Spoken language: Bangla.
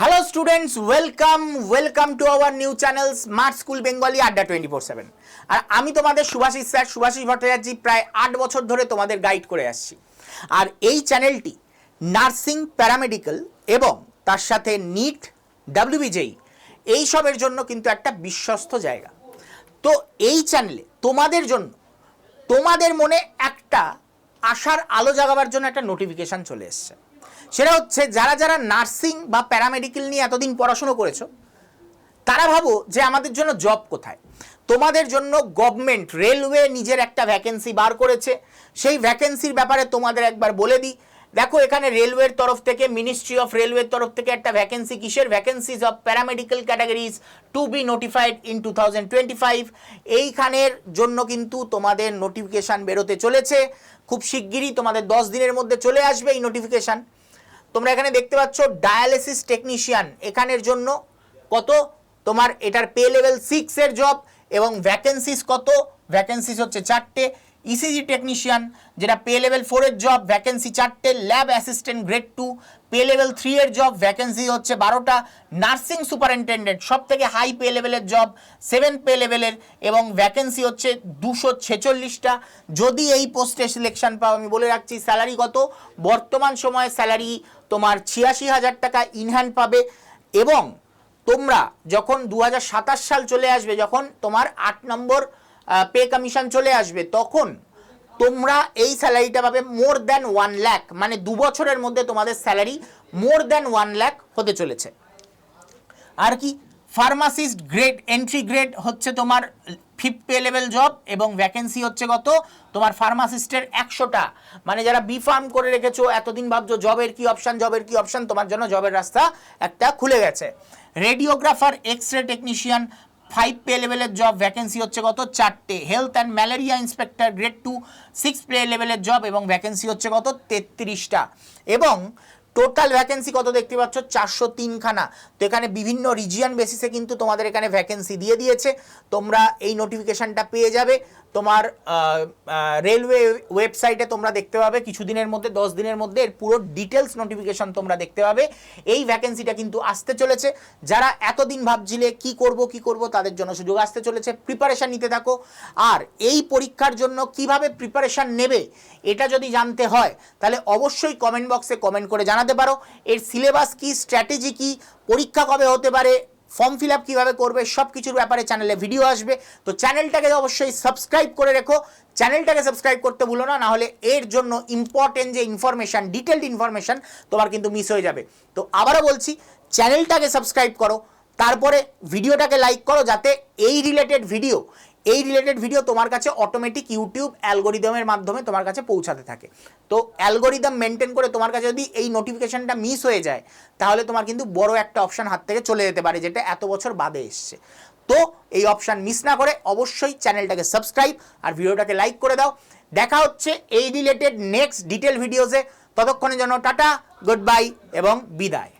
Hello students welcome welcome to our new channel smart school Bengali Adda twenty four seven আর আমি তোমাদের সুভাষিস স্যার, সুভাষিস ভট্টাচার্য প্রায় আট বছর ধরে তোমাদের গাইড করে আসছি। আর এই চ্যানেলটি নার্সিং, প্যারামেডিক্যাল এবং তার সাথে নিট ডাব্লিউবিজেই এইসবের জন্য কিন্তু একটা বিশ্বস্ত জায়গা। তো এই চ্যানেলে তোমাদের জন্য, তোমাদের মনে একটা আশার আলো জাগাবার জন্য একটা নোটিফিকেশান চলে এসছে। সেটা হচ্ছে যারা যারা নার্সিং বা প্যারামেডিক্যাল নিয়ে এতদিন পড়াশুনো করেছ, তারা ভাবো যে আমাদের জন্য জব কোথায়? তোমাদের জন্য গভর্নমেন্ট রেলওয়ে নিজের একটা ভ্যাকেন্সি বার করেছে। সেই ভ্যাকেন্সির ব্যাপারে তোমাদের একবার বলে দিই। দেখো, এখানে রেলওয়ের তরফ থেকে মিনিস্ট্রি অফ রেলওয়ের তরফ থেকে একটা ভ্যাকেন্সি, কিসের vacancies of paramedical categories to be notified in two thousand twenty five এইখানের জন্য কিন্তু তোমাদের নোটিফিকেশান বেরোতে চলেছে। খুব শিগগিরই তোমাদের দশ দিনের মধ্যে চলে আসবে এই নোটিফিকেশান তোমরা এখানে দেখতে পাচ্ছ ডায়ালিসিস টেকনিশিয়ান এখানের জন্য কত? তোমার এটার পে লেভেল সিক্স এর জব এবং ভ্যাকেন্সিস কত? ভ্যাকেন্সিস হচ্ছে চারটে। ইসিজি টেকনিশিয়ান যেটা পে লেভেল ফোরের জব ভ্যাকেন্সি চারটে। Lab assistant grade two pay level three এর জব ভ্যাকেন্সি হচ্ছে বারোটা। নার্সিং সুপারিনটেন্ডেন্ট সব থেকে হাই পে লেভেলের জব সেভেন পে লেভেলের এবং ভ্যাকেন্সি হচ্ছে দুশো ছেচল্লিশটা। যদি এই পোস্টে সিলেকশন পাও, আমি বলে রাখছি স্যালারি কত? বর্তমান সময়ে স্যালারি তোমার ছিয়াশি হাজার টাকা ইনহ্যান্ড পাবে এবং তোমরা যখন দু হাজার সাতাশ সাল চলে আসবে, যখন তোমার আট নম্বর পে কমিশন চলে আসবে, তখন তোমরা এই স্যালারিটা পাবে মোর দ্যান ওয়ান ল্যাক মানে দু বছরের মধ্যে তোমাদের salary more than one lakh হতে চলেছে। আর কি? ফার্মাসিস্ট গ্রেড এন্ট্রি গ্রেড হচ্ছে তোমার ফিফথ পে লেভেল জব এবং ভ্যাকেন্সি হচ্ছে কত? তোমার ফার্মাসিস্টের একশোটা। মানে যারা বি ফার্ম করে রেখেছো, এতদিন ভাবছ জবের কি অপশান জবের কি অপশান তোমার জন্য জবের রাস্তা একটা খুলে গেছে। Radiographer X ray technician five pay লেভেলের জব ভ্যাকেন্সি হচ্ছে কত? চারটে। Health and malaria inspector grade two six pay লেভেলের জব এবং ভ্যাকেন্সি হচ্ছে কত? তেত্রিশটা। এবং টোটাল ভ্যাকেন্সি কত দেখতে পাচ্ছ? চারশো তিনখানা। তো এখানে বিভিন্ন রিজিয়ন বেসিসে কিন্তু তোমাদের এখানে ভ্যাকেন্সি দিয়ে দিয়েছে। তোমরা এই নোটিফিকেশানটা পেয়ে যাবে। তোমার রেলওয়ে ওয়েবসাইটে তোমরা দেখতে পাবে, কিছুদিনের মধ্যে, দশ দিনের মধ্যে এর পুরো ডিটেলস নোটিফিকেশন তোমরা দেখতে পাবে। এই ভ্যাকেন্সিটা কিন্তু আসতে চলেছে। যারা এতদিন ভাবছিলে কি করব কি করব, তাদের জন্য সুযোগ আসতে চলেছে। প্রিপারেশান নিতে থাকো। আর এই পরীক্ষার জন্য কীভাবে প্রিপারেশান নেবে, এটা যদি জানতে হয়, তাহলে অবশ্যই কমেন্ট বক্সে কমেন্ট করে জানাতে পারো। এর সিলেবাস কি স্ট্র্যাটেজি কি, পরীক্ষা কবে হতে পারে ফর্ম ফিল আপ কীভাবে করবে সব কিছুর ব্যাপারে চ্যানেলে ভিডিও আসবে। তো চ্যানেলটাকে অবশ্যই সাবস্ক্রাইব করে রেখো। চ্যানেলটাকে সাবস্ক্রাইব করতে ভুলো না, নাহলে এর জন্য ইম্পর্টেন্ট যে ইনফরমেশান ডিটেলড ইনফরমেশান তোমার কিন্তু মিস হয়ে যাবে। তো আবারও বলছি, চ্যানেলটাকে সাবস্ক্রাইব করো, তারপরে ভিডিওটাকে লাইক করো, যাতে এই রিলেটেড ভিডিও এই রিলেটেড ভিডিও তোমার কাছে অটোমেটিক ইউটিউব অ্যালগোরিদমের মাধ্যমে তোমার কাছে পৌঁছাতে থাকে। তো অ্যালগোরিদম মেনটেন করে তোমার কাছে যদি এই নোটিফিকেশানটা মিস হয়ে যায়, তাহলে তোমার কিন্তু বড় একটা অপশান হাত থেকে চলে যেতে পারে, যেটা এত বছর বাদে এসছে। তো এই অপশান মিস না করে অবশ্যই চ্যানেলটাকে সাবস্ক্রাইব আর ভিডিওটাকে লাইক করে দাও। দেখা হচ্ছে এই রিলেটেড নেক্সট ডিটেল ভিডিওসে ততক্ষণের জন্য টাটা গুড বাই এবং বিদায়।